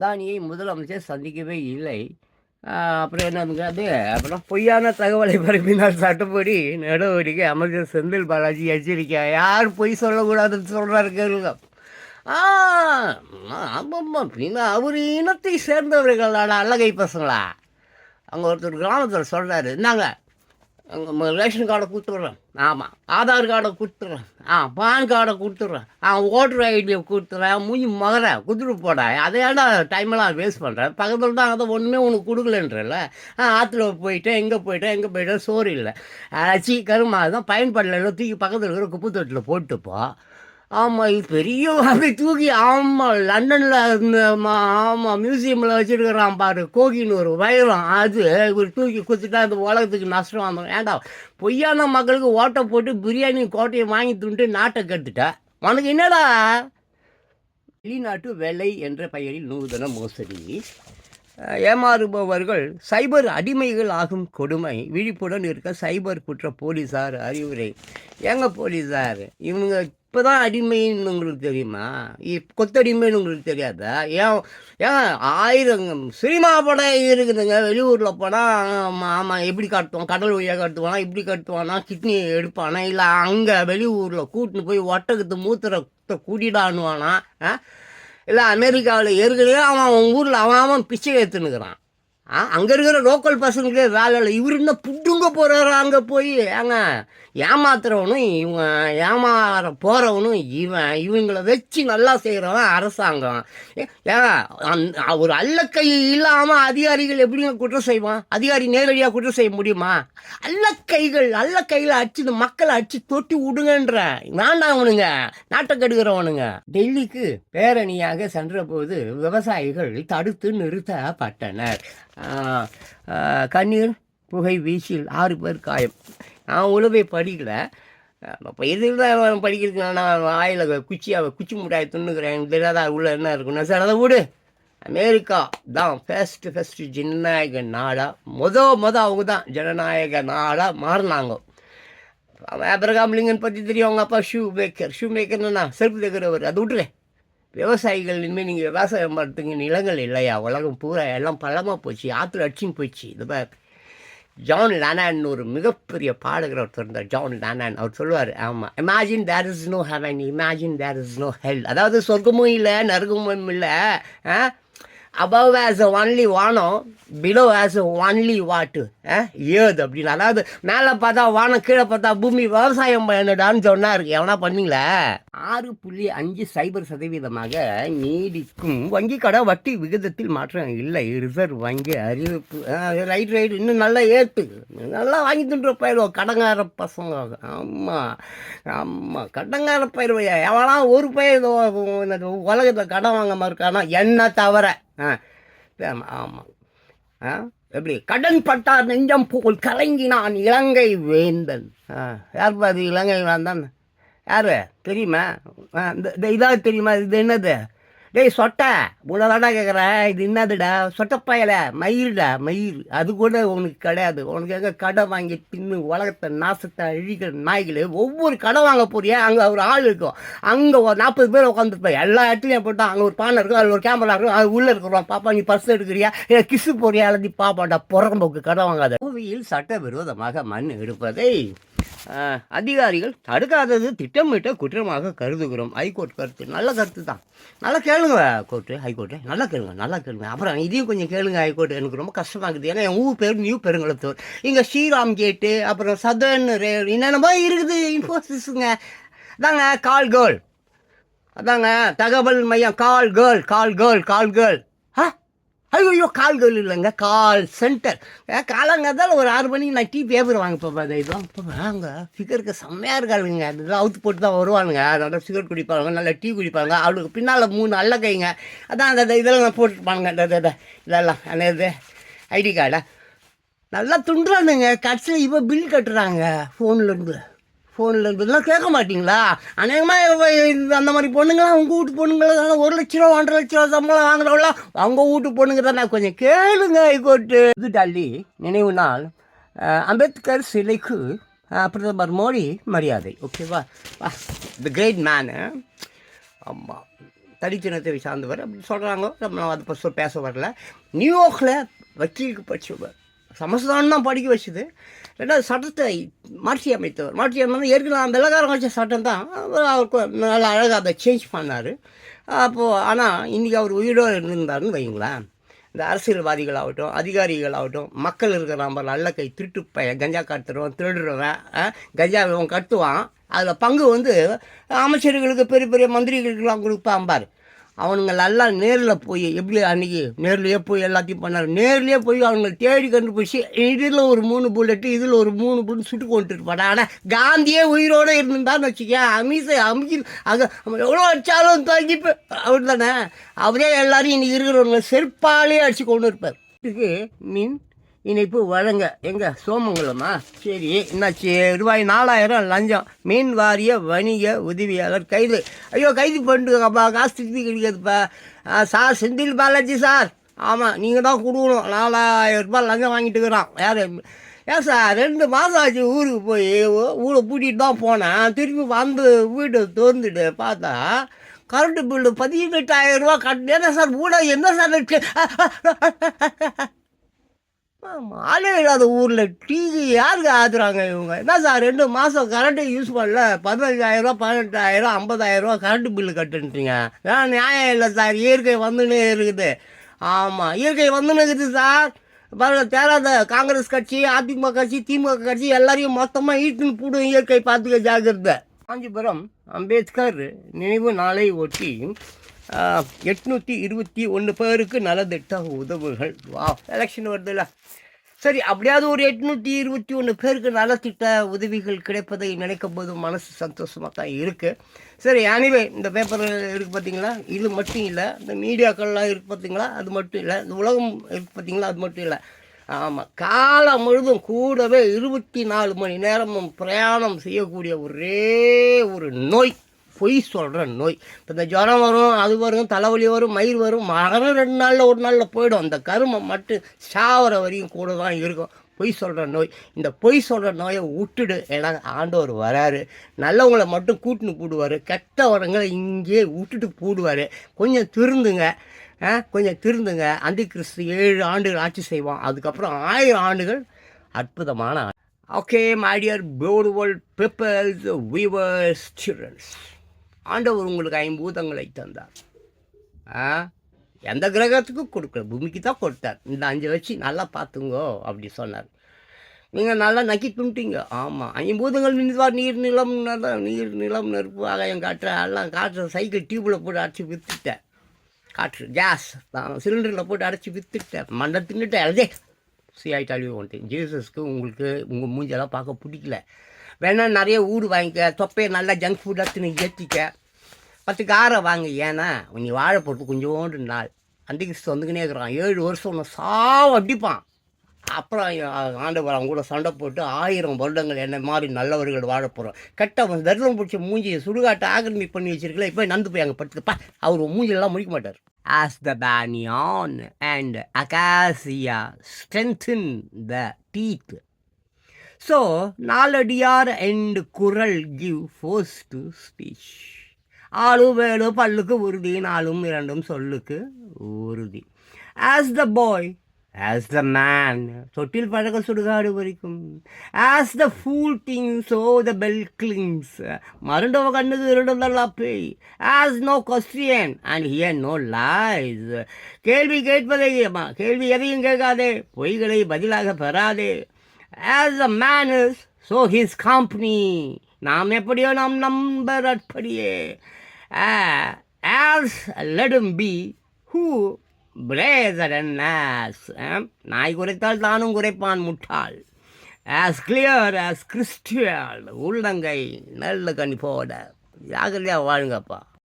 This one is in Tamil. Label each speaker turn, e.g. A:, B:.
A: அதானியை முதலமைச்சர் சந்திக்கவே இல்லை? அப்புறம் என்ன அது அப்புறம் பொய்யான தகவலை பரப்பினால் சட்டப்படி நடவடிக்கை அமைச்சர் செந்தில் பாலாஜி எச்சரிக்கை யார் பொய் சொல்லக்கூடாதுன்னு சொல்கிறாரு கேளுங்க. ஆ ஆமாம்மா. பின்ன அவர் இனத்தை சேர்ந்தவர்கள் அல்லகை பசங்களா? அங்கே ஒருத்தர் கிராமத்தில் சொல்கிறாரு இந்தாங்க ரேஷன் கார்டை கொடுத்துட்றேன். ஆமாம் ஆதார் கார்டை கொடுத்துட்றேன். ஆ பான் கார்டை கொடுத்துட்றேன். ஆ ஓட்டர் ஐடியை கொடுத்துட்றேன். மூஞ்சி முதல்ல குதிரை போட. அதை ஏன்டா டைமெல்லாம் வேஸ்ட் பண்ணுறேன் பக்கத்தில் தான் அதை ஒன்றுமே உனக்கு கொடுக்கலன்றல ஆ ஆற்றுல போயிட்டேன் எங்கே போயிட்டேன் எங்கே போயிட்டேன் சோறு இல்லை. அச்சி கருமா தான் பயன்படல தூக்கி பக்கத்தில் இருக்கிற குப்பை தொட்டில் போட்டுப்போ. ஆமாம் இது பெரிய அப்படி தூக்கி ஆமாம் லண்டனில் இருந்த ஆமாம் மியூசியமில் வச்சுருக்கிறான் பாரு கோகின்னு ஒரு வைரம். அது இவர் தூக்கி குத்துட்டா அந்த உலகத்துக்கு நஷ்டம் வந்தோம் ஏன்டா பொய்யான மக்களுக்கு ஓட்டை போட்டு பிரியாணி கோட்டையை வாங்கி துண்டு நாட்டை கெடுத்துட்ட? உனக்கு என்னடா? வெளிநாட்டு வேலை என்ற பெயரில் நூதன மோசடி. ஏமாறுபவர்கள் சைபர் அடிமைகள் ஆகும் கொடுமை. விழிப்புடன் இருக்க சைபர் குற்ற போலீஸார் அறிவுரை. ஏங்க போலீஸார் இவங்க இப்போ தான் அடிமைன்னு உங்களுக்கு தெரியுமா? இ- கொத்தடிமைன்னு உங்களுக்கு தெரியாதா? ஏன் ஏன் ஆயிரம் சினிமா படம் இருக்குதுங்க. வெளியூரில் போனால் ஆமாம் ஆமாம் எப்படி காட்டுவான்? கடல் வழியாக காட்டுவானா? இப்படி காட்டுவானா? கிட்னி எடுப்பானா? இல்லை அங்கே வெளியூரில் கூட்டின்னு போய் ஒட்டகத்து மூத்திரத்தை கூட்டிடானுவானா இல்லை அமெரிக்காவில் ஏற்கனவே அவன் அவன் ஊரில் அவன் அவன் பிச்சை ஏற்றுனுக்குறான் அங்கே இருக்கிற லோக்கல் பசங்களுக்கே வேலை இல்லை. இவர் என்ன புட்டுங்க போகிறாரு அங்கே போய் ஏங்க ஏமாத்துறவனும் இவங்க ஏமாற போகிறவனும் இவன் இவங்களை வச்சு நல்லா செய்கிறவன் அரசாங்கம். ஏ- ஏங்க அந் ஒரு அல்லக்கை இல்லாமல் அதிகாரிகள் எப்படிங்க குற்றம் செய்வான்? அதிகாரி நேரடியாக குற்றம் செய்ய முடியுமா? அல்லக்கைகள் அல்லக்கையில் அடிச்சு இந்த மக்களை அடிச்சு தொட்டி விடுங்கன்ற வேண்டாவனுங்க நாட்டை கெடுக்கிறவனுங்க. டெல்லிக்கு பேரணியாக சென்றபோது விவசாயிகள் தடுத்து நிறுத்தப்பட்டனர். கண்ணீர் புகை வீச்சில் ஆறு பேர் காயம். நான் உழவை படிக்கல. இப்போ தான் படிக்கிறதுக்கு நான் வாயில் குச்சி குச்சி முட்டாய் துண்ணுக்கிறேன் தெரியாத உள்ள என்ன இருக்குன்னா சார் அதை விடு. அமெரிக்கா தான் ஃபஸ்ட்டு ஃபஸ்ட்டு ஜனநாயக நாடாக மொத மொத அவங்க தான் ஜனநாயக நாடாக மாறினாங்க. அப்ரகாம் லிங்கன் பற்றி தெரியும் அவங்க அப்பா ஷூ மேக்கர் ஷூ மேக்கர்னா செருப்பு தைக்கிறவர். அது விட்டுறேன் விவசாயிகள் இனிமேல் நீங்கள் விவசாயம் பண்ணுறதுக்கு நிலங்கள் இல்லையா? உலகம் பூரா எல்லாம் பழமாக போச்சு ஆற்றுல அடிச்சுன்னு போச்சு. இது ஜான் லானான் ஒரு மிகப்பெரிய பாடகர் ஒருத்தர் இருந்தார் ஜான் லானான். அவர் சொல்லுவார் ஆமாம் imagine there is no heaven imagine there is no hell அதாவது சொர்க்கமும் இல்லை நரகமும் இல்லை அபவ் ஆஸ் ஒன்லி வானம் பிலோ ஆஸ் ஒன்லி வாட்டு ஏது அப்படின்னு அதாவது மேலே பார்த்தா வானம் கீழே பார்த்தா பூமி விவசாயம் பண்ணடான்னு சொன்னார் எவனா பண்ணீங்களா? ஆறு புள்ளி அஞ்சு சைபர் சதவீதமாக நீடிக்கும் வங்கி கடை வட்டி விகிதத்தில் மாற்றம் இல்லை. ரிசர்வ் வங்கி அறிவிப்பு ரைட் ரைட். இன்னும் நல்லா ஏற்று. நல்லா வாங்கி தின்ற பயிர்வோம் கடங்கார பசங்க. ஆமாம் ஆமாம் கடங்கார பயிர்வையா எவனா ஒரு பயிர் உலகத்தில் கடன் வாங்காமல் இருக்கானா என்ன தவிர? ஆ ஆமாம் ஆ எப்படி? கடன் பட்டார் நெஞ்சம் போல் கலங்கினான் இலங்கை வேந்தன். ஆ யார் பாது இலங்கை வேந்தன்? யார்? தெரியுமா? ஆ இந்த இந்த இதாக தெரியுமா? இது என்னது? டேய் சொட்டை. உனதாடா கேட்குறேன் இது என்னதுடா? சொட்டப்பயல மயிருடா மயில். அது கூட உனக்கு கிடையாது. உனக்கு எங்கே கடை வாங்கி தின்னு உலகத்தை நாசத்தை அழிக்கிற நாய்கள் ஒவ்வொரு கடை வாங்க போறியா அங்கே ஒரு ஆள் இருக்கும். அங்கே ஒரு நாற்பது பேர் உட்காந்துருப்பேன் எல்லா இடத்துலையும் போட்டால் அங்கே ஒரு பானை இருக்கும் அதில் ஒரு கேமரா இருக்கும் அது உள்ளே இருக்கிறோம். பாப்பா நீ பர்ஸ் எடுக்கிறியா? இல்லை கிசு போறியா? அல்லது பாப்பாடா புறம்போக்கு கடை வாங்காத. கோவையில் சட்டவிரோதமாக மண் எடுப்பதை அதிகாரிகள் தடுக்காதது திட்டமிட்ட குற்றமாக கருதுகிறோம். ஹைகோர்ட் கருத்து நல்ல கருத்து தான். நல்லா கேளுங்க கோர்ட்டு ஹைகோர்ட்டு நல்லா கேளுங்க நல்லா கேளுங்க. அப்புறம் இதையும் கொஞ்சம் கேளுங்க ஹைகோர்ட் எனக்கு ரொம்ப கஷ்டமாக இருக்குது ஏன்னா என் ஊர் பேர் நியூ பெருங்குளத்தூர் இங்கே ஸ்ரீராம் கேட்டு அப்புறம் சதர்ன் ரே என்னென்னமோ இருக்குது இன்ஃபோசிஸுங்க அதாங்க கால் கேர்ள் அதாங்க தகவல் மையம் call girl call girl call girl ஐயோ கால்கள் இல்லைங்க. கால் சென்டர் காலங்காத்தால ஒரு ஆறு மணிக்கு நான் டீ பேப்பர் வாங்க அதை இதெல்லாம் இப்போ வாங்க. ஃபிகருக்கு செம்மையாக இருக்காளுங்க. அதெல்லாம் அவுத்து போட்டு தான் வருவானுங்க நல்லா சிகரெட் குடிப்பாங்க நல்லா டீ குடிப்பாங்க. அவளுக்கு பின்னால் மூணு அல்ல கைங்க அதான் அந்த இதெல்லாம் நான் போட்டுருப்பானுங்க அந்த இதை இதெல்லாம். அந்த இது ஐடி கார்டை நல்லா துண்டுறானுங்க. கடைசியில் இப்போ பில் கட்டுறாங்க. ஃபோன்லேருந்து ஃபோனில் இதெல்லாம் கேட்க மாட்டிங்களா? அநேகமாக அந்த மாதிரி பொண்ணுங்களாம் உங்கள் வீட்டு பொண்ணுங்களாம் ஒரு லட்ச ரூபா ஒன்றரை லட்ச ரூபா சம்பளம் வாங்குறவங்களாம் அவங்க வீட்டு பொண்ணுங்க தான் கொஞ்சம் கேளுங்க ஹைகோர்ட்டு. இது டல்லி. நினைவு நாள். அம்பேத்கர் சிலைக்கு பிரதமர் மோடி மரியாதை. ஓகேவா தி கிரேட் மேனு ஆமாம் தனித்தினத்தை சார்ந்தவர் அப்படின்னு சொல்கிறாங்க நம்ம அதை பற்றி பேச வரல. நியூயார்க்கில் வக்கீலுக்கு படிச்சவர் சமஸ்தானம் தான் படிக்க வச்சது. ரெண்டாவது சட்டத்தை மாற்றி அமைத்தவர். மாற்றி அமைத்தது ஏற்கனவே அந்த வெள்ளக்காரன் வச்ச சட்டம் தான். அவர் அவருக்கு நல்லா அழகாக அதை சேஞ்ச் பண்ணார். அப்போது ஆனால் இன்றைக்கி அவர் உயிரோடு இருந்திருந்தாருன்னு வைங்களேன் இந்த அரசியல்வாதிகளாகட்டும் அதிகாரிகளாகட்டும் மக்கள் இருக்கிற நம்ம நல்ல கை திருட்டு பையன் கஞ்சா காட்டுறவன் திருடுறவன் கஞ்சா கட்டுவான். அதில் பங்கு வந்து அமைச்சர்களுக்கு பெரிய பெரிய மந்திரிகளுக்கெல்லாம் கொடுப்பான் பாரு. அவனுங்க நல்லா நேரில் போய் எப்படி அன்றைக்கி நேர்லேயே போய் எல்லாத்தையும் பண்ணார்? நேர்லேயே போய் அவனுங்க தேடி கண்டுபிடிச்சி இதில் ஒரு மூணு புல்லெட்டு இதில் ஒரு மூணு புல்லு சுட்டு கொண்டுருப்பாடா ஆனால் காந்தியே உயிரோடு இருந்திருந்தான்னு வச்சுக்கேன் அமிசை அமுக்கி அங்கே எவ்வளோ அடித்தாலும் தங்கிப்பு அவர் தானே அவரே எல்லாரும் இன்னைக்கு இருக்கிறவங்க செருப்பாலே அடித்து கொண்டு இருப்பார். இதுக்கு மீன் இணைப்பு வழங்க. எங்க? சோமங்கலமா? சரி என்னாச்சு? ரூபாய் நாலாயிரம் லஞ்சம். மீன் வாரிய வணிக உதவியாளர் கைது. ஐயோ கைது பண்ணிட்டுப்பா காசு திருப்பி கிடைக்காதுப்பா. Sir Senthil Balaji sir. ஆமாம் நீங்கள் தான் கொடுக்கணும். நாலாயிரம் ரூபாய் லஞ்சம் வாங்கிட்டு இருக்கிறான். யார் ஏன் சார்? ரெண்டு மாதம் ஆச்சு ஊருக்கு போய். ஊரை பூட்டிகிட்டு தான் போனேன். திருப்பி வந்து வீட்டை திறந்துட்டு பார்த்தா கரண்ட்டு பில்லு பதினெட்டாயிரம் ரூபா கட்டு என்ன சார்? ஊட என்ன சார் இருக்கு? ஆளே இல்லாத ஊரில் டிவி யாருக்கு ஆத்துறாங்க இவங்க? என்ன சார் ரெண்டு மாதம் கரண்ட்டு யூஸ் பண்ணல. பதினஞ்சாயிரரூவா பதினெட்டாயிரம் ஐம்பதாயிரரூவா கரண்ட்டு பில்லு கட்டுன்றீங்க ஏன் நியாயம் இல்லை சார் இயற்கை வந்துன்னு இருக்குது. ஆமாம் இயற்கை வந்துன்னு இருக்குது சார் பாருங்க தேராத காங்கிரஸ் கட்சி அதிமுக கட்சி திமுக கட்சி எல்லாரையும் மொத்தமாக ஈட்டுன்னு போடும் இயற்கை பார்த்துக்க ஜாக்கிரதை. காஞ்சிபுரம் அம்பேத்கர் நினைவு நாளை ஒட்டி எட்நூற்றி இருபத்தி ஒன்று பேருக்கு நலத்திட்ட உதவுகள். வா எலெக்ஷன் வருதுல்ல சரி அப்படியாவது ஒரு எட்நூற்றி இருபத்தி ஒன்று பேருக்கு நலத்திட்ட உதவிகள் கிடைப்பதை நினைக்கும் போது மனசு சந்தோஷமாக தான் இருக்குது சரி அனிவே இந்த பேப்பர் இருக்குது பார்த்தீங்களா இது மட்டும் இல்லை. இந்த மீடியாக்கள்லாம் இருக்குது பார்த்தீங்களா அது மட்டும் இல்லை. இந்த உலகம் இருக்குது பார்த்தீங்களா அது மட்டும் இல்லை. ஆமாம் காலம் முழுதும் கூடவே இருபத்தி நாலு மணி நேரமும் பிரயாணம் செய்யக்கூடிய ஒரே ஒரு நோய். பொய் சொல்கிற நோய். இப்போ இந்த ஜுரம் வரும் அது வரும் தலைவலி வரும் மயிர் வரும் மரம் ரெண்டு நாளில் ஒரு நாளில் போயிடும். அந்த கருமை மட்டும் சாவர வரையும் கூட தான் இருக்கும். பொய் சொல்கிற நோய். இந்த பொய் சொல்கிற நோயை விட்டுடு. ஏன்னா ஆண்டவர் வராரு. நல்லவங்களை மட்டும் கூட்டின்னு போடுவார். கெட்டவரங்களை இங்கேயே விட்டுட்டு போடுவார். கொஞ்சம் திருந்துங்க. கொஞ்சம் திருந்துங்க. அந்தி கிறிஸ்து ஏழு ஆண்டுகள் ஆட்சி செய்வான். அதுக்கப்புறம் ஆயிரம் ஆண்டுகள் அற்புதமான okay my dear beautiful peoples viewers childrens ஆண்டவர் உங்களுக்கு ஐம்பூதங்களை தந்தார். ஆ? எந்த கிரகத்துக்கும் கொடுக்கல. பூமிக்கு தான் கொடுத்தார். இந்த அஞ்சு வச்சு நல்லா பார்த்துங்கோ அப்படி சொன்னார். நீங்கள் நல்லா நக்கி துண்டிங்க ஆமாம் ஐம்பூதங்கள் மின்வார் நீர் நிலம் நீர் நிலம் நெருப்பு ஆகாயம் காற்று எல்லாம் காற்று சைக்கிள் டியூப்பில் போட்டு அடைச்சி விற்றுட்டேன் காற்று கேஸ் தான். சிலிண்டரில் போட்டு அடைச்சி விற்றுட்டேன் மண்டை தின்னுட்டேன். அதே சிஐட்டாலியும் வந்துட்டேன் ஜீசஸ்க்கு உங்களுக்கு உங்கள் மூஞ்செல்லாம் பார்க்க பிடிக்கல. வேணால் நிறைய ஊடு வாங்கிக்க. தொப்பையை நல்லா ஜங்க் ஃபுட்டாக தின்னு ஏற்றிக்க பத்து காரை வாங்க. ஏன்னா நீ வாழை போட்டு கொஞ்சோண்டு நாள். அந்த கிறிஸ்து வந்துக்கினே இருக்கிறான். ஏழு வருஷம் ஒன்று சாவ அடிப்பான். அப்புறம் ஆண்டவர் அவங்க கூட சண்டை போட்டு ஆயிரம் வருடங்கள் என்ன மாதிரி நல்லவர்கள் வாழ போகிறோம் கெட்டவன் தரிசனம் பிடிச்ச மூஞ்சியை சுடுகாட்டை ஆக்கிரமி பண்ணி வச்சிருக்கல இப்போ நந்து போய் அங்கே படுத்துப்பா அவர் மூஞ்சிலாம் மூஞ்சிலெல்லாம் முடிக்க மாட்டார். As the banyan and acacia strengthen the teeth so Naladiyar and Kural give force to speech ஆளு வேலு பல்லுக்கு உறுதி நாளும் இரண்டும் சொல்லுக்கு உறுதி. As the boy as the man தொட்டில் பழக சுடுகாடு வரைக்கும் as the fool thinks so the bell clinks மருண்டவ கண்ணுக்கு இருண்டதெல்லாம் பேய் ask no question and hear no lies கேள்வி கேட்பதை அம்மா, கேள்வி எதையும் கேட்காதே பொய்களை பதிலாக பெறாதே. As a man is so his company நாம் எப்படியோ நாம் நம்பர் அப்படியே as let him be who brethren as. நாய் குறைத்தால் தானும் குறைப்பான் முட்டாள். As clear as crystal. உள்ளங்கை நல்ல கனி போட. ஜாகிரதையாக வாழுங்கப்பா.